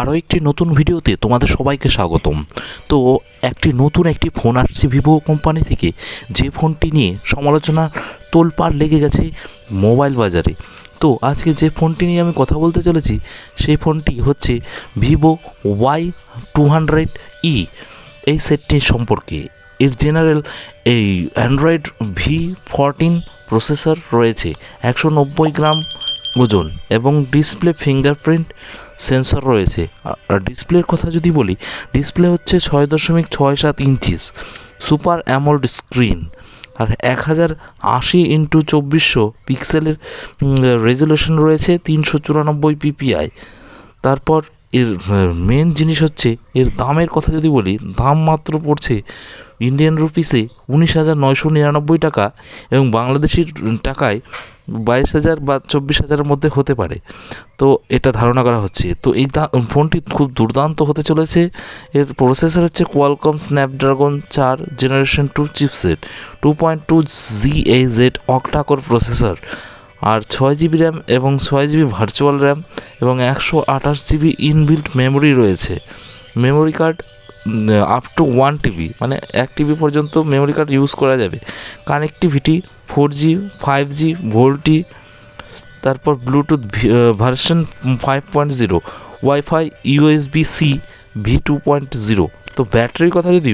আরও একটি নতুন ভিডিওতে তোমাদের সবাইকে স্বাগতম। তো একটি নতুন একটি ফোন আসছে ভিভো কোম্পানি থেকে। যে ফোনটি নিয়ে সমালোচনা তোলপাড় লেগে গেছে মোবাইল বাজারে। তো আজকে যে ফোনটি নিয়ে আমি কথা বলতে চলেছি, সেই ফোনটি হচ্ছে Vivo Y two hundred E. এই সেটটি সম্পর্কে। এর জেনারেল এই অ্যান্ড্রয়েড ভি ফরটিন প্রসেসর রয়েছে, একশো নব্বই গ্রাম ওজন এবং ডিসপ্লে ফিঙ্গারপ্রিন্ট সেন্সর রয়েছে। আর ডিসপ্লের কথা যদি বলি ডিসপ্লে হচ্ছে ছয় দশমিক ছয় সাত ইঞ্চিস সুপার অ্যামোল্ড স্ক্রিন আর এক হাজার আশি ইন্টু চব্বিশশো পিক্সেলের রেজলিউশন রয়েছে তিনশো চুরানব্বই পিপিআই তারপর এর মেন জিনিস হচ্ছে, এর দামের কথা যদি বলি, দাম মাত্র পড়ছে ইন্ডিয়ান রুপিসে উনিশ হাজার নয়শো নিরানব্বই টাকা এবং বাংলাদেশি টাকায় বাইশ হাজার বা চব্বিশ হাজারের মধ্যে হতে পারে। তো এটা ধারণা করা হচ্ছে। তো এই ফোনটি খুব দুর্দান্ত হতে চলেছে। এর প্রসেসর হচ্ছে কোয়ালকম স্ন্যাপড্রাগন চার generation two chipset two point two G A Z octacore processor আর ছয় জিবি র্যাম এবং ছয় জিবি ভার্চুয়াল র্যাম এবং একশো আঠাশ জিবি ইনবিল্ট মেমোরি রয়েছে। Memory card up to one TB মানে এক টিবি পর্যন্ত মেমোরি কার্ড ইউজ করা যাবে। Connectivity four G five G VoLTE তারপর Bluetooth version five point zero wifi USB C V two point zero তো ব্যাটারির কথা যদি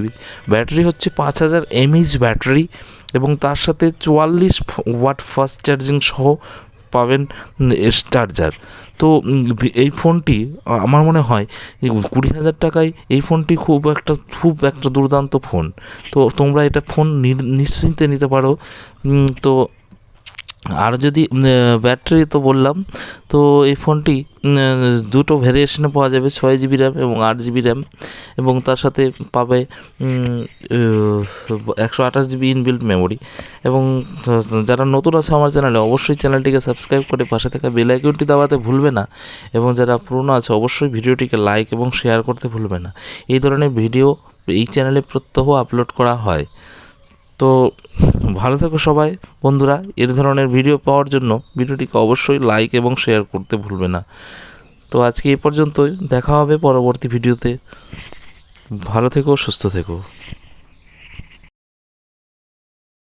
ব্যাটারি হচ্ছে পাঁচ হাজার এমএইচ ব্যাটারি এবং তার সাথে চুয়াল্লিশ ওয়াট ফাস্ট চার্জিং সহ পাবেন চার্জার। তো এই ফোনটি আমার মনে হয় কুড়ি হাজার টাকায় এই ফোনটি খুব একটা খুব একটা দুর্দান্ত ফোন। তো তোমরা এটা ফোন নিশ্চিন্তে নিতে পারো। তো আর যদি ব্যাটারি তো বললাম, তো এই ফোনটি দুটো ভ্যারিয়েশনে পাওয়া যাবে, ছয় জিবি র্যাম এবং আট জিবি র্যাম এবং তার সাথে পাবে একশো আঠাশ জিবি ইনবিল্ট মেমোরি এবং যারা নতুন আছে আমার চ্যানেলে, অবশ্যই চ্যানেলটিকে সাবস্ক্রাইব করে পাশে থাকা বেল আইকনটি দাবাতে ভুলবে না, এবং যারা পুরনো আছে, অবশ্যই ভিডিওটিকে লাইক এবং শেয়ার করতে ভুলবে না। এই ধরনের ভিডিও এই চ্যানেলে প্রত্যহ আপলোড করা হয়। তো ভালো থেকো সবাই। বন্ধুরা এর ধরনের ভিডিও পাওয়ার জন্য ভিডিওটিকে অবশ্যই লাইক এবং শেয়ার করতে ভুলবে না। তো আজকে এ পর্যন্তই, দেখা হবে পরবর্তী ভিডিওতে ভালো থেকো, সুস্থ থেকো।